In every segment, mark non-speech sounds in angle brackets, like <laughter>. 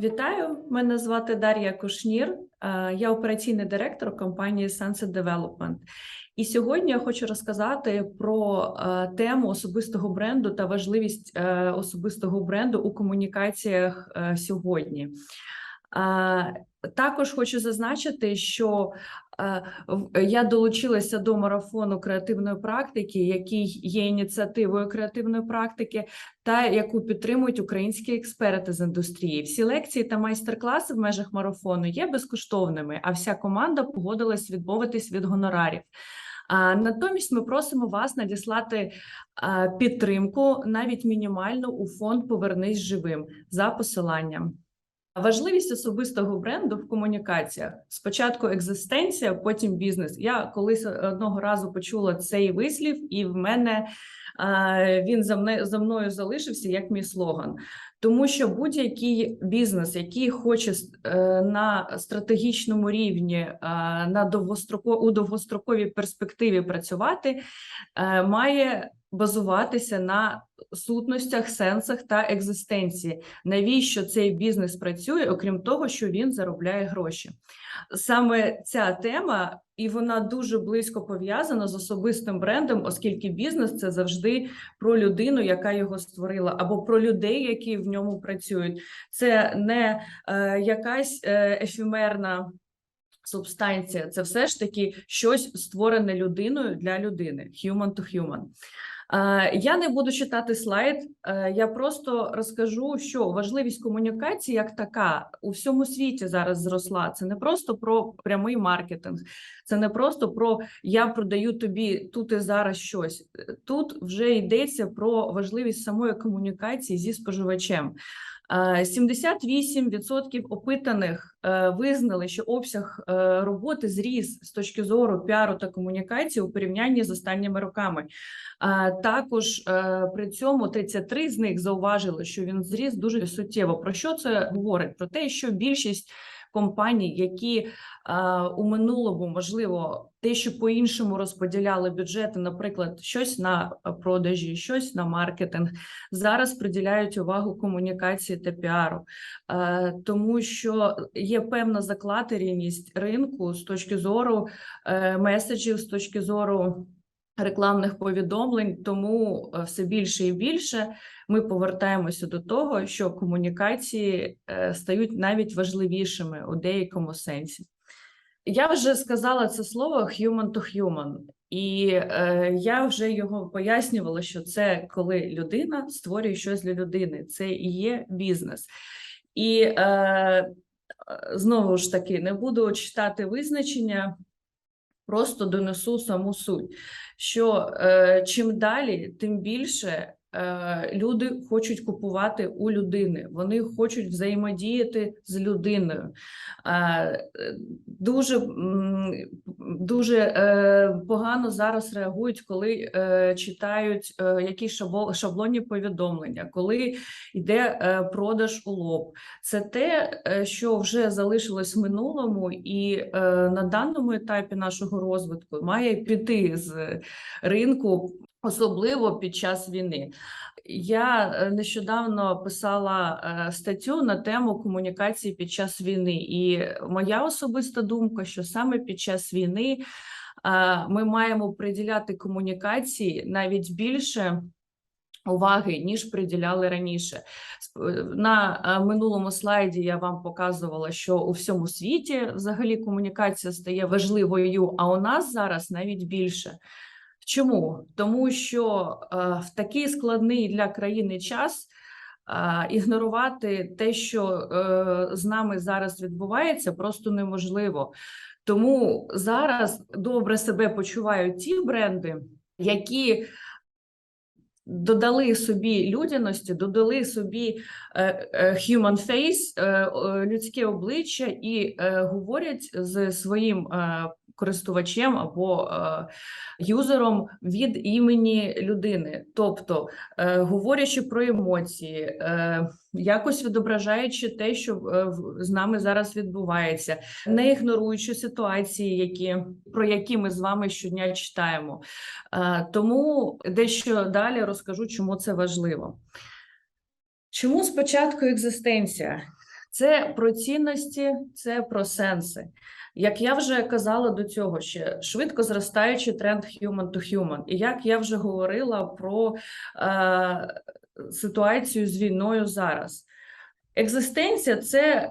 Вітаю, мене звати Дар'я Кушнір. е, Я операційний директор компанії Sunset Development. І сьогодні я хочу розказати про е, тему особистого бренду та важливість е, особистого бренду у комунікаціях сьогодні. Також хочу зазначити, що я долучилася до марафону креативної практики, який є ініціативою креативної практики та яку підтримують українські експерти з індустрії. Всі лекції та майстер-класи в межах марафону є безкоштовними, а вся команда погодилась відмовитись від гонорарів. Натомість ми просимо вас надіслати підтримку, навіть мінімальну, у фонд Повернись живим за посиланням. Важливість особистого бренду в комунікаціях спочатку екзистенція, потім бізнес. Я колись одного разу почула цей вислів, і в мене е, він за мною за мною залишився як мій слоган. Тому що будь-який бізнес, який хоче е, на стратегічному рівні е, на довгостроко у довгостроковій перспективі працювати, е, має базуватися на сутностях, сенсах та екзистенції. Навіщо цей бізнес працює, окрім того, що він заробляє гроші? Саме ця тема, і вона дуже близько пов'язана з особистим брендом, оскільки бізнес це завжди про людину, яка його створила, або про людей, які в ньому працюють. Це не е, якась е, ефемерна. Субстанція це все ж таки щось створене людиною для людини, human to human. Е, Я не буду читати слайд, е, я просто розкажу, що важливість комунікації як така у всьому світі зараз зросла. Це не просто про прямий маркетинг, це не просто про я продаю тобі тут і зараз щось. Е, Тут вже йдеться про важливість самої комунікації зі споживачем. Е, 78% опитаних е, визнали, що обсяг е, роботи зріс з точки зору піару та комунікації у порівнянні з останніми роками. Також е, при цьому 33 з них зауважили, що він зріс дуже суттєво. Про що це говорить? Про те, що більшість компаній, які е, у минулому можливо дещо по-іншому розподіляли бюджети, наприклад, щось на продажі, щось на маркетинг, зараз приділяють увагу комунікації та піару, Е, тому що є певна закладеність ринку з точки зору е, меседжів, з точки зору рекламних повідомлень, тому е, все більше і більше ми повертаємося до того, що комунікації е, стають навіть важливішими у деякому сенсі. Я вже сказала це слово human to human, і е, я вже його пояснювала, що це коли людина створює щось для людини, це і є бізнес. І е, знову ж таки не буду читати визначення, просто донесу саму суть, що е, чим далі, тим більше люди хочуть купувати у людини, вони хочуть взаємодіяти з людиною. Е, дуже дуже е, погано зараз реагують, коли е, читають е, якісь шабло- шаблонні повідомлення, коли йде е, продаж у лоб. Це те, е, що вже залишилось в минулому, і е, на даному етапі нашого розвитку має піти з ринку, особливо під час війни. Я е, нещодавно писала е, статтю на тему комунікації під час війни, і моя особиста думка, що саме під час війни е, ми маємо приділяти комунікації навіть більше уваги, ніж приділяли раніше. На минулому слайді я вам показувала, що у всьому світі взагалі комунікація стає важливою, а у нас зараз навіть більше. Чому? Тому що е, в такий складний для країни час е, ігнорувати те, що е, з нами зараз відбувається, просто неможливо. Тому зараз добре себе почувають ті бренди, які додали собі людяності, додали собі human face, людське обличчя і говорять з своїм користувачем або е, юзером від імені людини, тобто е, говорячи про емоції, е, якось відображаючи те, що з нами зараз відбувається, не ігноруючи ситуації, які про які ми з вами щодня читаємо. Тому дещо далі розкажу, чому це важливо. Чому спочатку екзистенція? Це про цінності, це про сенси. Як я вже казала до цього, ще швидко зростаючий тренд human to human. І як я вже говорила про е, ситуацію з війною зараз. Екзистенція це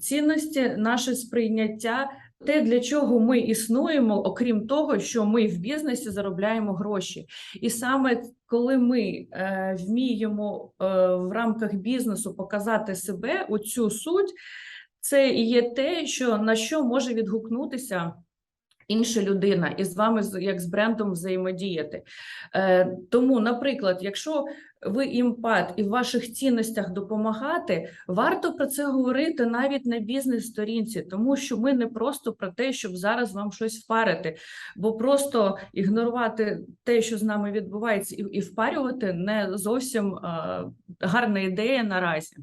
цінності, наше сприйняття, те, для чого ми існуємо, окрім того, що ми в бізнесі заробляємо гроші. І саме коли ми е, вміємо е, в рамках бізнесу показати себе, оцю суть, це і є те, що на що може відгукнутися інша людина і з вами як з брендом взаємодіяти. Е, тому, наприклад, якщо ви імпат і в ваших цінностях допомагати, варто про це говорити навіть на бізнес-сторінці, тому що ми не просто про те, щоб зараз вам щось впарити, бо просто ігнорувати те, що з нами відбувається, і, і впарювати не зовсім е, гарна ідея наразі.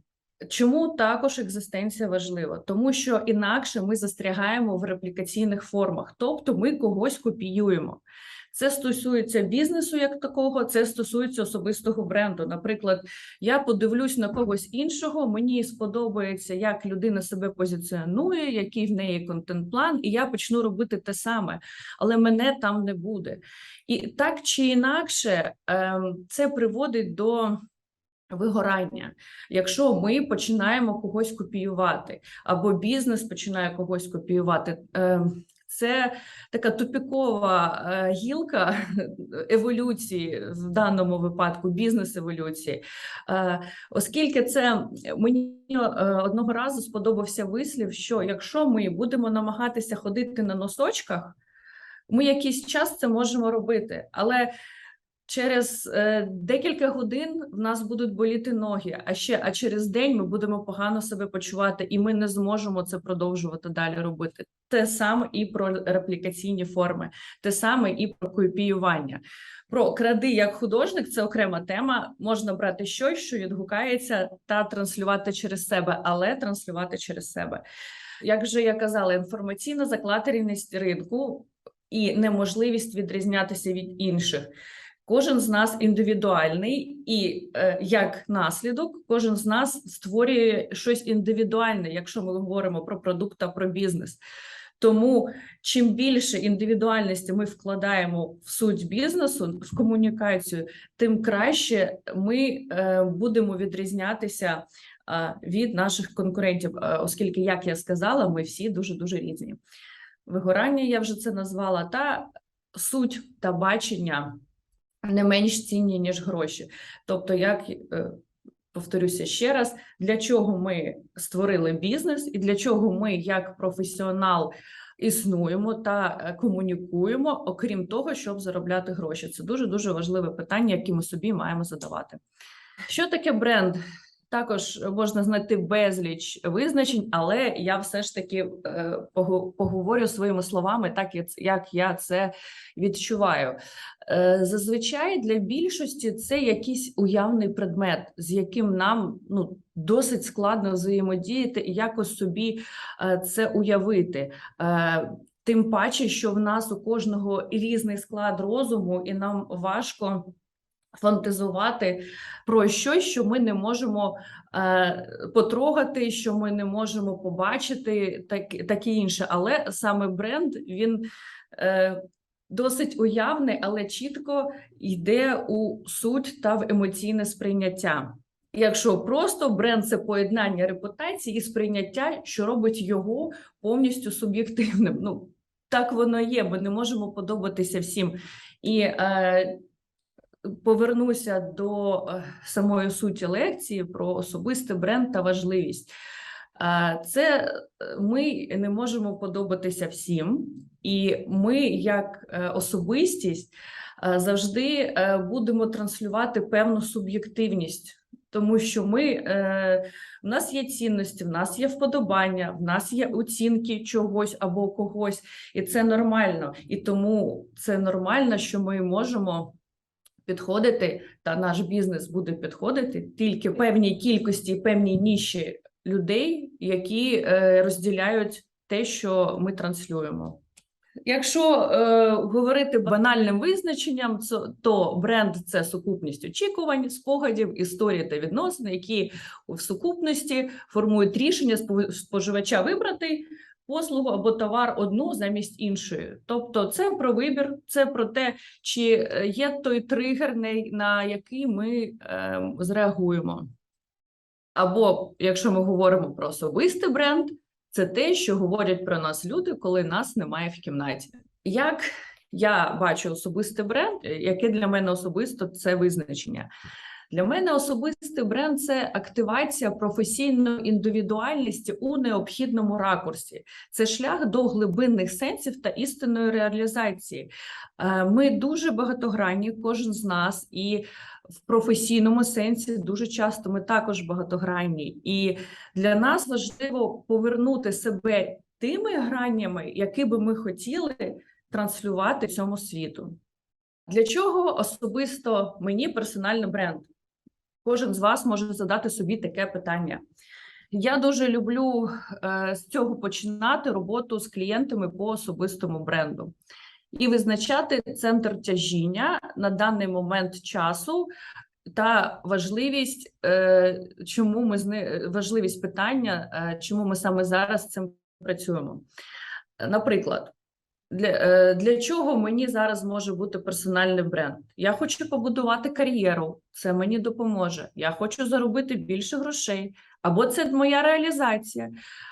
Чому також екзистенція важлива? Тому що інакше ми застрягаємо в реплікаційних формах, тобто ми когось копіюємо. Це стосується бізнесу як такого, це стосується особистого бренду. Наприклад, я подивлюсь на когось іншого, мені сподобається, як людина себе позиціонує, який в неї контент-план, і я почну робити те саме, але мене там не буде. І так чи інакше, ем, це приводить до вигорання. Якщо ми починаємо когось копіювати, або бізнес починає когось копіювати, ем, це така тупікова е, гілка еволюції в даному випадку, бізнес-еволюції. Е, Оскільки це мені е, одного разу сподобався вислів, що якщо ми будемо намагатися ходити на носочках, ми якийсь час це можемо робити, але через е, декілька годин в нас будуть боліти ноги, а ще а через день ми будемо погано себе почувати, і ми не зможемо це продовжувати далі робити. Те саме і про реплікаційні форми, те саме і про копіювання. Про кради як художник це окрема тема. Можна брати щось, що відгукається, та транслювати через себе, але транслювати через себе. Як вже я казала, інформаційна заклатерність ринку і неможливість відрізнятися від інших. Кожен з нас індивідуальний, і е, як наслідок, кожен з нас створює щось індивідуальне, якщо ми говоримо про продукт та про бізнес. Тому чим більше індивідуальності ми вкладаємо в суть бізнесу, в комунікацію, тим краще ми е, будемо відрізнятися е, від наших конкурентів, е, оскільки, як я сказала, ми всі дуже дуже різні. Вигорання я вже це назвала, та суть та бачення не менш цінні, ніж гроші. Тобто, як е, повторюся ще раз, для чого ми створили бізнес, і для чого ми, як професіонал, існуємо та е, комунікуємо, окрім того, щоб заробляти гроші. Це дуже дуже важливе питання, яке ми собі маємо задавати. Що таке бренд? Також можна знайти безліч визначень, але я все ж таки е, поговорю своїми словами, так як- я це відчуваю. Е, Зазвичай для більшості це якийсь уявний предмет, з яким нам ну досить складно взаємодіяти і якось собі е, це уявити. Тим паче, що в нас у кожного різний склад розуму, і нам важко фантазувати про щось, що ми не можемо е, потрогати, що ми не можемо побачити, так, таке інше. Але саме бренд він е, досить уявний, але чітко йде у суть та в емоційне сприйняття. Якщо просто бренд це поєднання репутації і сприйняття, що робить його повністю суб'єктивним. Ну так воно є. Ми не можемо подобатися всім. І е, повернуся до е, самої суті лекції про особистий бренд та важливість. Е, Це е, ми не можемо подобатися всім, і ми, як особистість, завжди будемо транслювати певну суб'єктивність тому що ми е, в нас є цінності, в нас є вподобання, в нас є оцінки чогось або когось, і це нормально. І тому це нормально, що ми можемо підходити, та наш бізнес буде підходити тільки певній кількості, певній ніші людей, які е, розділяють те, що ми транслюємо. Якщо е, говорити банальним визначенням, то бренд це сукупність очікувань, спогадів, історії та відносин, які в сукупності формують рішення споживача вибрати послугу або товар одну замість іншої. Тобто, це про вибір, це про те, чи е, є той тригер, на- який ми е, зреагуємо. Або якщо ми говоримо про особистий бренд, це те, що говорять про нас люди, коли нас немає в кімнаті. Як я бачу особистий бренд, е, яке для мене особисто це визначення? Для мене особистий бренд це активація професійної індивідуальності у необхідному ракурсі. Це шлях до глибинних сенсів та істинної реалізації. Е, Ми дуже багатогранні, кожен з нас, і в професійному сенсі дуже часто ми також багатогранні. І для нас важливо повернути себе тими гранями, які би ми хотіли транслювати цьому світу. Для чого особисто мені персональний бренд? Кожен з вас може задати собі таке питання. Я дуже люблю е, з цього починати роботу з клієнтами по особистому бренду і визначати центр тяжіння на даний момент часу та важливість, е, чому ми важливість питання, е, чому ми саме зараз цим працюємо. Наприклад, для, е, для чого мені зараз може бути персональний бренд? Я хочу побудувати кар'єру, це мені допоможе. Я хочу заробити більше грошей, або це моя реалізація,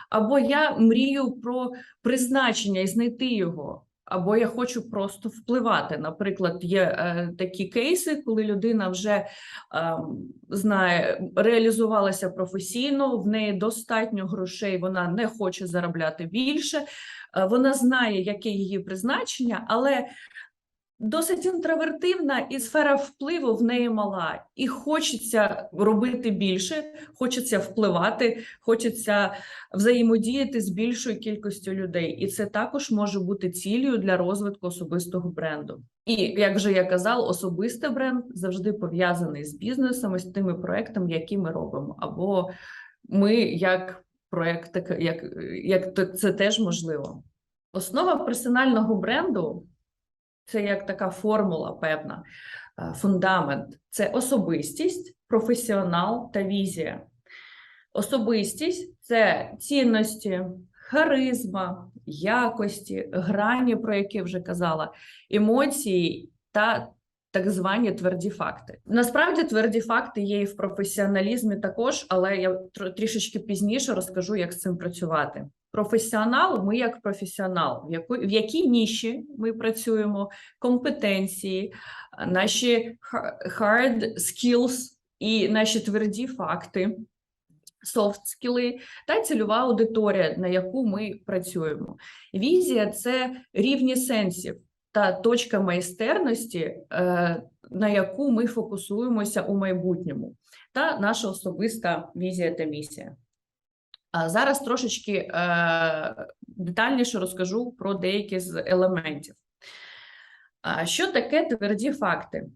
або я мрію про призначення і знайти його. Або я хочу просто впливати. Наприклад, є е, такі кейси, коли людина вже е, знає, реалізувалася професійно, в неї достатньо грошей, вона не хоче заробляти більше, е, вона знає, яке її призначення, але досить інтровертивна і сфера впливу в неї мала. І хочеться робити більше, хочеться впливати, хочеться взаємодіяти з більшою кількістю людей. І це також може бути цілею для розвитку особистого бренду. І як вже я казала, особистий бренд завжди пов'язаний з бізнесом з тими проектами, які ми робимо, або ми як проект, як, як це теж можливо. Основа персонального бренду це як така формула певна, е, фундамент. Це особистість, професіонал та візія. Особистість це цінності, харизма, якості, грані, про які вже казала, емоції та так звані тверді факти. Насправді тверді факти є і в професіоналізмі також, але я трішечки пізніше розкажу, як з цим працювати. Професіонал, ми як професіонал, в яку в якій ніші ми працюємо, компетенції, наші hard skills і наші тверді факти, soft скіли та цільова аудиторія, на яку ми працюємо. Візія це рівні сенсів та точка майстерності, е, на яку ми фокусуємося у майбутньому, та наша особиста візія та місія. А зараз трошечки е, детальніше розкажу про деякі з елементів. Що таке тверді факти?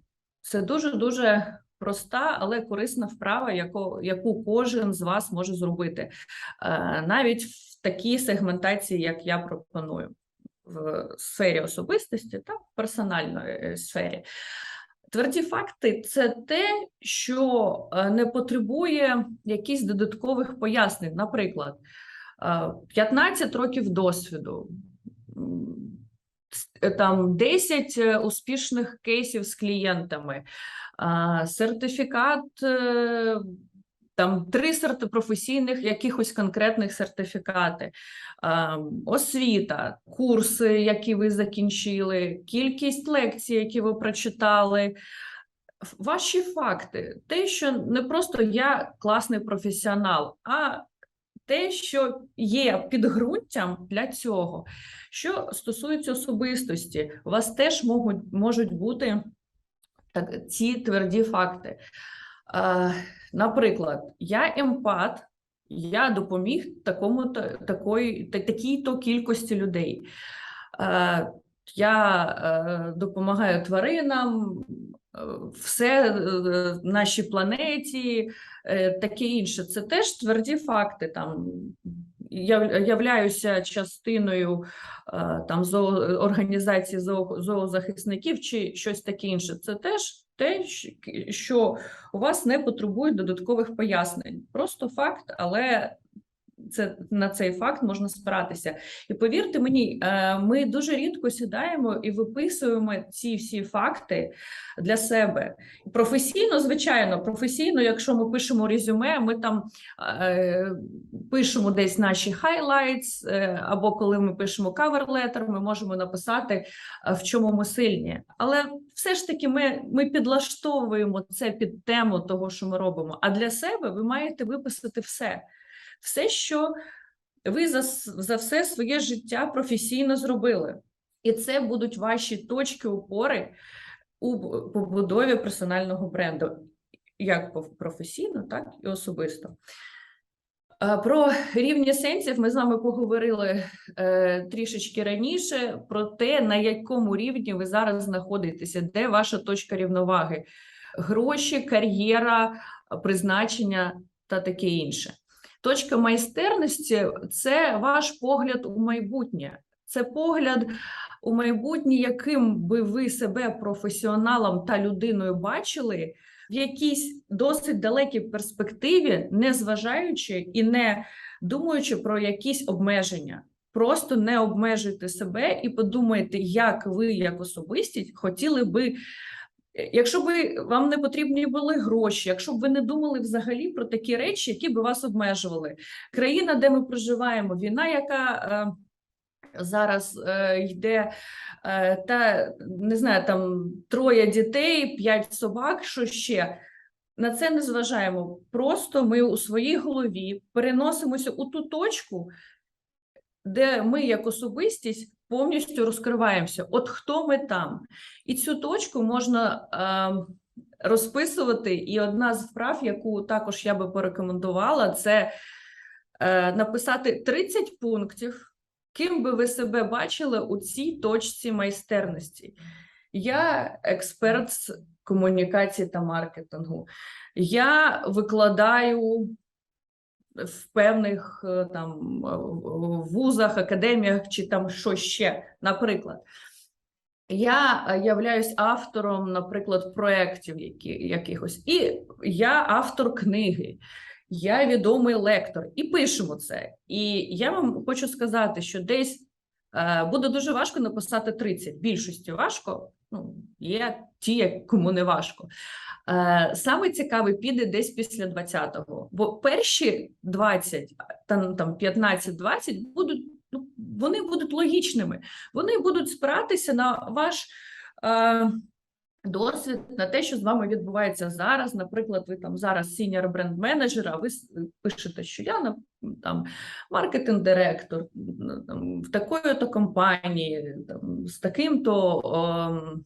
Це дуже-дуже проста, але корисна вправа, яку, яку кожен з вас може зробити, е, навіть в такій сегментації, як я пропоную, в сфері особистості та в персональної е, сфері. Тверді факти це те, що е, не потребує якихось додаткових пояснень. Наприклад, е, 15 років досвіду, там 10 е, успішних кейсів з клієнтами, сертифікат, е, там три серти професійних якихось конкретних сертифікати, освіта, курси, які ви закінчили, кількість лекцій, які ви прочитали. Ваші факти, те, що не просто я класний професіонал, а те, що є підґрунтям для цього. Що стосується особистості, у вас теж можуть, можуть бути так, ці тверді факти. Наприклад, я емпат, я допоміг такому такої такій-то кількості людей. Я е, допомагаю тваринам, е, все е, нашій планеті, таке інше. Це теж тверді факти. Там я являюся частиною там зоо, організації зоозахисників чи щось таке інше. Це теж те, що у вас не потребують додаткових пояснень. Просто факт, але це на цей факт можна спиратися. І повірте мені, е, ми дуже рідко сідаємо і виписуємо ці всі факти для себе. Професійно, звичайно, професійно, якщо ми пишемо резюме, ми там е, пишемо десь наші highlights, е, або коли ми пишемо letter, ми можемо написати, в чому ми сильні. Але все ж таки ми, ми підлаштовуємо це під тему того, що ми робимо. А для себе ви маєте виписати все. Все, що ви за, за все своє життя професійно зробили. І це будуть ваші точки опори у побудові персонального бренду, як професійно, так і особисто. Е, Про рівні сенсів ми з вами поговорили е, трішечки раніше про те, на якому рівні ви зараз знаходитеся, де ваша точка рівноваги, гроші, кар'єра, призначення та таке інше. Точка майстерності це ваш погляд у майбутнє. Це погляд у майбутнє, яким би ви себе професіоналом та людиною бачили в якійсь досить далекій перспективі, не зважаючи і не думаючи про якісь обмеження. Просто не обмежуйте себе і подумайте, як ви, як особистість, хотіли би. Якщо б вам не потрібні були гроші, якщо б ви не думали взагалі про такі речі, які б вас обмежували, країна, де ми проживаємо, війна, яка е, зараз е, йде, е, та не знаю, там троє дітей, п'ять собак, що ще. На це не зважаємо. Просто ми у своїй голові переносимося у ту точку, де ми, як особистість, повністю розкриваємося. От хто ми там? І цю точку можна е, розписувати. І одна з вправ, яку також я би порекомендувала, це е, написати 30 пунктів, ким би ви себе бачили у цій точці майстерності. Я експерт з комунікації та маркетингу. Я викладаю в певних е, там е, вузах, академіях чи там що ще, наприклад. Я е, являюсь автором, наприклад, проєктів які, якихось, і я автор книги, я відомий лектор, і пишемо це. І я вам хочу сказати, що десь буде дуже важко написати 30. Більшості важко, ну, є ті, кому не важко. Е, Саме цікаве піде десь після 20-го, бо перші 20, там, там 15-20 будуть, ну, вони будуть логічними, вони будуть спиратися на ваш е, досвід, на те, що з вами відбувається зараз. Наприклад, ви там зараз сіньор бренд-менеджер, а ви пишете, що я там маркетинг-директор там, в такої-то компанії, там, з таким-то. ем,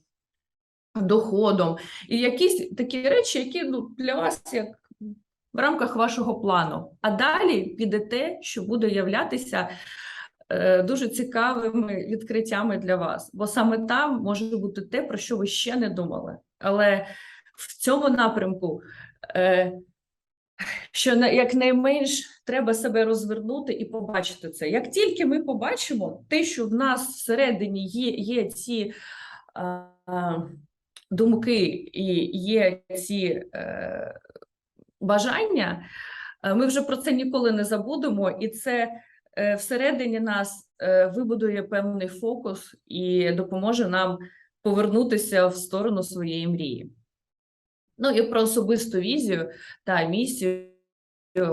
доходом, і якісь такі речі, які ну, для вас як в рамках вашого плану. А далі піде те, що буде являтися дуже цікавими відкриттями для вас, бо саме там може бути те, про що ви ще не думали. Але в цьому напрямку. Е, що якнайменш треба себе розвернути і побачити це. Як тільки ми побачимо те, що в нас всередині є, є ці думки і є ці е, бажання, е, ми вже про це ніколи не забудемо, і це е, всередині нас е, вибудує певний фокус і допоможе нам повернутися в сторону своєї мрії. Ну і про особисту візію та місію. е,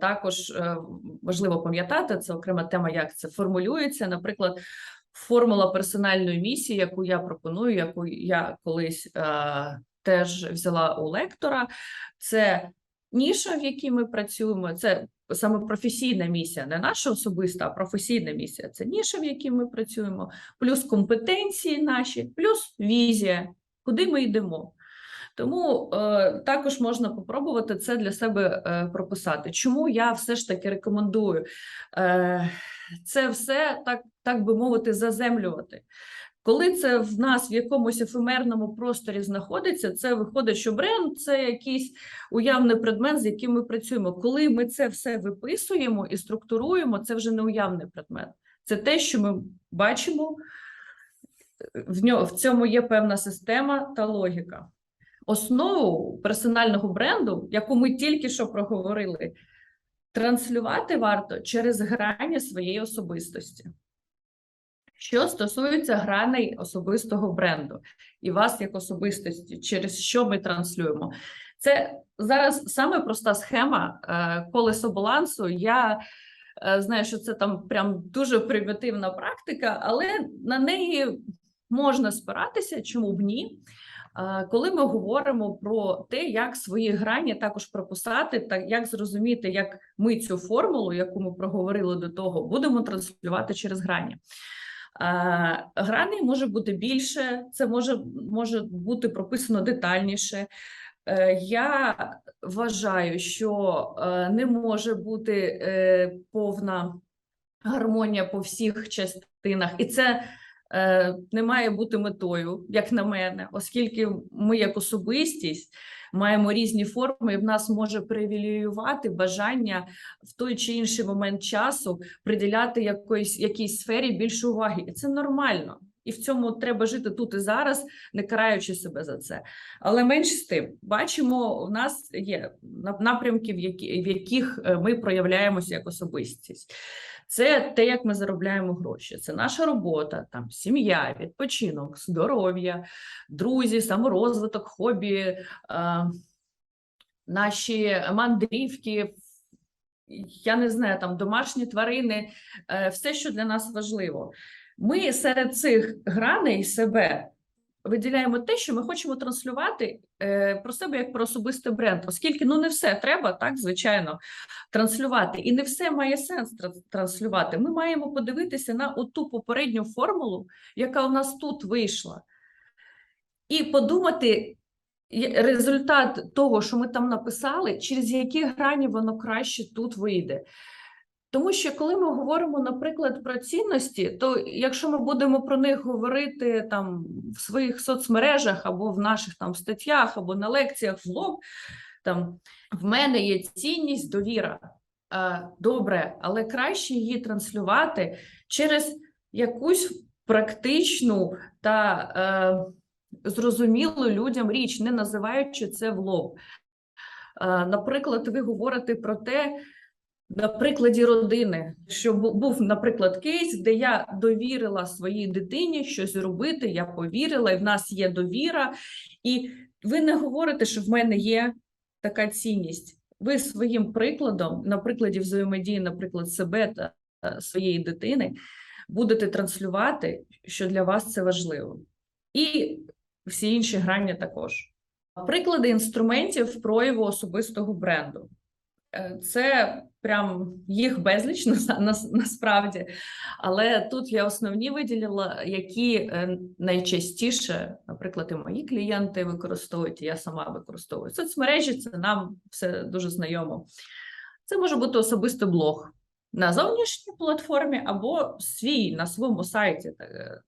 Також е, важливо пам'ятати, це окрема тема, як це формулюється. Наприклад, формула персональної місії, яку я пропоную, яку я колись е, теж взяла у лектора, це ніша, в якій ми працюємо. Це саме професійна місія, не наша особиста, а професійна місія. Це ніша, в якій ми працюємо, плюс компетенції наші, плюс візія, куди ми йдемо. Тому е, також можна попробувати це для себе е, прописати. Чому я все ж таки рекомендую е, це все так, так би мовити, заземлювати. Коли це в нас в якомусь ефемерному просторі знаходиться, це виходить, що бренд це якийсь уявний предмет, з яким ми працюємо. Коли ми це все виписуємо і структуруємо, це вже не уявний предмет. Це те, що ми бачимо, в ньому в цьому є певна система та логіка. Основу персонального бренду, яку ми тільки що проговорили, транслювати варто через грані своєї особистості. Що стосується граней особистого бренду і вас як особистості, через що ми транслюємо, це зараз саме проста схема е, колесо балансу. Я е, знаю, що це там прям дуже примітивна практика, але на неї можна спиратися, чому б ні. Е, Коли ми говоримо про те, як свої грані також прописати, та як зрозуміти, як ми цю формулу, яку ми проговорили до того, будемо транслювати через грані. Граней може бути більше, це може, може бути прописано детальніше. Е, Я вважаю, що е, не може бути е, повна гармонія по всіх частинах, і це не має бути метою, як на мене, оскільки ми, як особистість, маємо різні форми, і в нас може привілеювати бажання в той чи інший момент часу приділяти якоїсь якійсь сфері більше уваги, і це нормально. І в цьому треба жити тут і зараз, не караючи себе за це. Але менш з тим, бачимо, у нас є напрямки, в, яких е, ми проявляємося як особистість. Це те, як ми заробляємо гроші. Це наша робота, там сім'я, відпочинок, здоров'я, друзі, саморозвиток, хобі, е, наші мандрівки. Я не знаю, там домашні тварини, е, все, що для нас важливо. Ми серед цих граней себе виділяємо те, що ми хочемо транслювати е, про себе як про особистий бренд, оскільки ну не все треба, так звичайно, транслювати, і не все має сенс транслювати. Ми маємо подивитися на оту попередню формулу, яка у нас тут вийшла, і подумати. Результат того, що ми там написали, через які грані воно краще тут вийде. Тому що коли ми говоримо, наприклад, про цінності, то якщо ми будемо про них говорити там в своїх соцмережах або в наших там статтях, або на лекціях в лоб, там в мене є цінність, довіра. Добре, але краще її транслювати через якусь практичну та е, зрозумілу людям річ, не називаючи це в лоб. Е, Наприклад, ви говорите про те, на прикладі родини, що був, наприклад, кейс, де я довірила своїй дитині щось робити, я повірила, і в нас є довіра, і ви не говорите, що в мене є така цінність. Ви своїм прикладом, на прикладі взаємодії, наприклад, себе та своєї дитини, будете транслювати, що для вас це важливо. І всі інші грані також. Приклади інструментів прояву особистого бренду. Е, Це прям їх безліч <laughs> на, на, насправді. Але тут я основні виділила, які е, найчастіше, наприклад, і мої клієнти використовують, і я сама використовую. Соцмережі це нам все дуже знайомо. Це може бути особистий блог на зовнішній платформі або свій на своєму сайті. Е,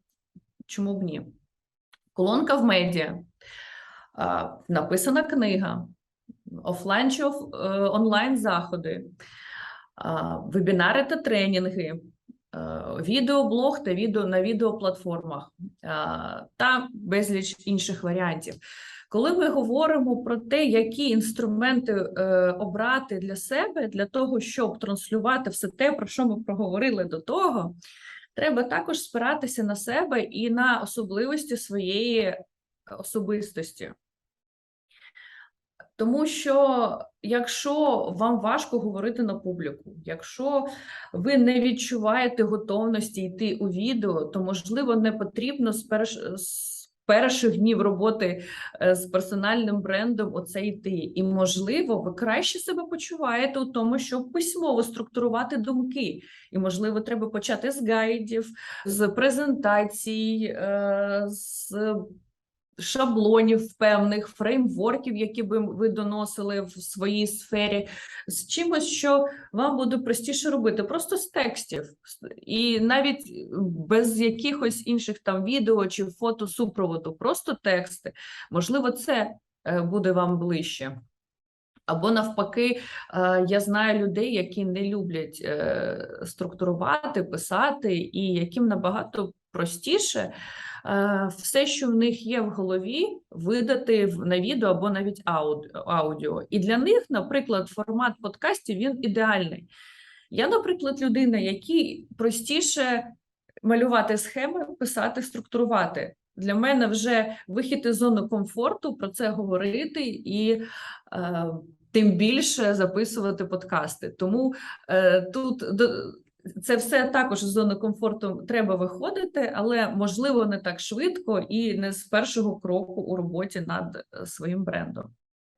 Чому б ні? Колонка в медіа, написана книга, офлайн чи оф, е, онлайн заходи, вебінари та тренінги, е, відеоблог та відео на відеоплатформах а, та безліч інших варіантів. Коли ми говоримо про те, які інструменти е, обрати для себе, для того, щоб транслювати все те, про що ми проговорили до того, треба також спиратися на себе і на особливості своєї особистості. Тому що якщо вам важко говорити на публіку, якщо ви не відчуваєте готовності йти у відео, то можливо не потрібно з, перш... перших днів роботи е, з персональним брендом оце йти. І можливо, ви краще себе почуваєте у тому, щоб письмово структурувати думки. І можливо, треба почати з гайдів, з презентацій, е, з шаблонів певних, фреймворків, які би ви доносили в своїй сфері, з чимось, що вам буде простіше робити, просто з текстів, і навіть без якихось інших там відео чи фото супроводу, просто тексти. Можливо, це е, буде вам ближче. Або навпаки, е, я знаю людей, які не люблять е, структурувати, писати, і яким набагато простіше все, що в них є в голові, видати на відео або навіть аудіо. І для них, наприклад, формат подкастів він ідеальний. Я, наприклад, людина, якій простіше малювати схеми, писати, структурувати. Для мене вже вихід із зони комфорту про це говорити і е, тим більше записувати подкасти. Тому е, тут це все також з зони комфорту треба виходити, але можливо не так швидко і не з першого кроку у роботі над е, своїм брендом.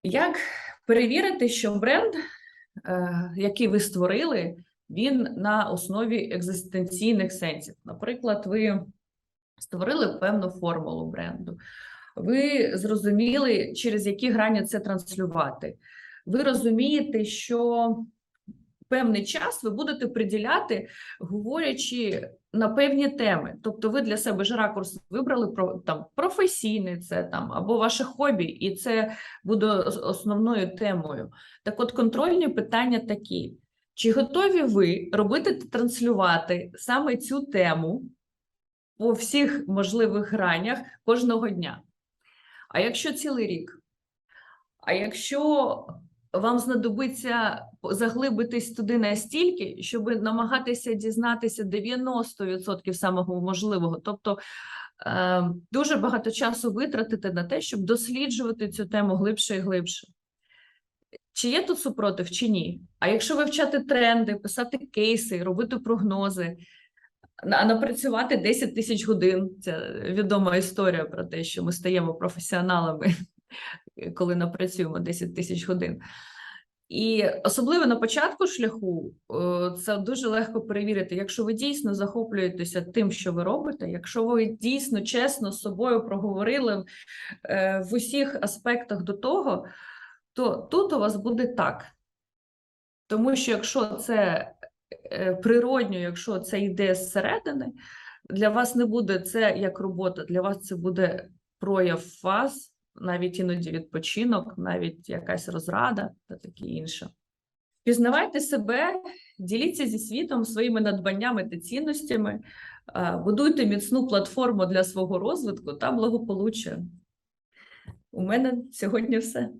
Як перевірити, що бренд, е, який ви створили, він на основі екзистенційних сенсів? Наприклад, ви створили певну формулу бренду. Ви зрозуміли, через які грані це транслювати. Ви розумієте, що певний час ви будете приділяти, говорячи на певні теми. Тобто, ви для себе ж ракурс вибрали про там професійний це там або ваше хобі, і це буде основною темою. Так, от контрольні питання такі: чи готові ви робити транслювати саме цю тему по всіх можливих гранях кожного дня? А якщо цілий рік? А якщо вам знадобиться заглибитись туди настільки, щоб намагатися дізнатися 90% самого можливого, тобто е, дуже багато часу витратити на те, щоб досліджувати цю тему глибше і глибше. Чи є тут супротив, чи ні? А якщо вивчати тренди, писати кейси, робити прогнози, на- напрацювати 10 тисяч годин, це відома історія про те, що ми стаємо професіоналами, коли напрацюємо 10 тисяч годин. І особливо на початку шляху е, це дуже легко перевірити, якщо ви дійсно захоплюєтеся тим, що ви робите, якщо ви дійсно чесно з собою проговорили е, в усіх аспектах до того, то тут у вас буде так. Тому що якщо це е, природньо, якщо це йде зсередини, для вас не буде це як робота, для вас це буде прояв вас, навіть іноді відпочинок, навіть якась розрада та таке інше. Пізнавайте себе, діліться зі світом своїми надбаннями та цінностями, будуйте міцну платформу для свого розвитку та благополуччя. У мене сьогодні все.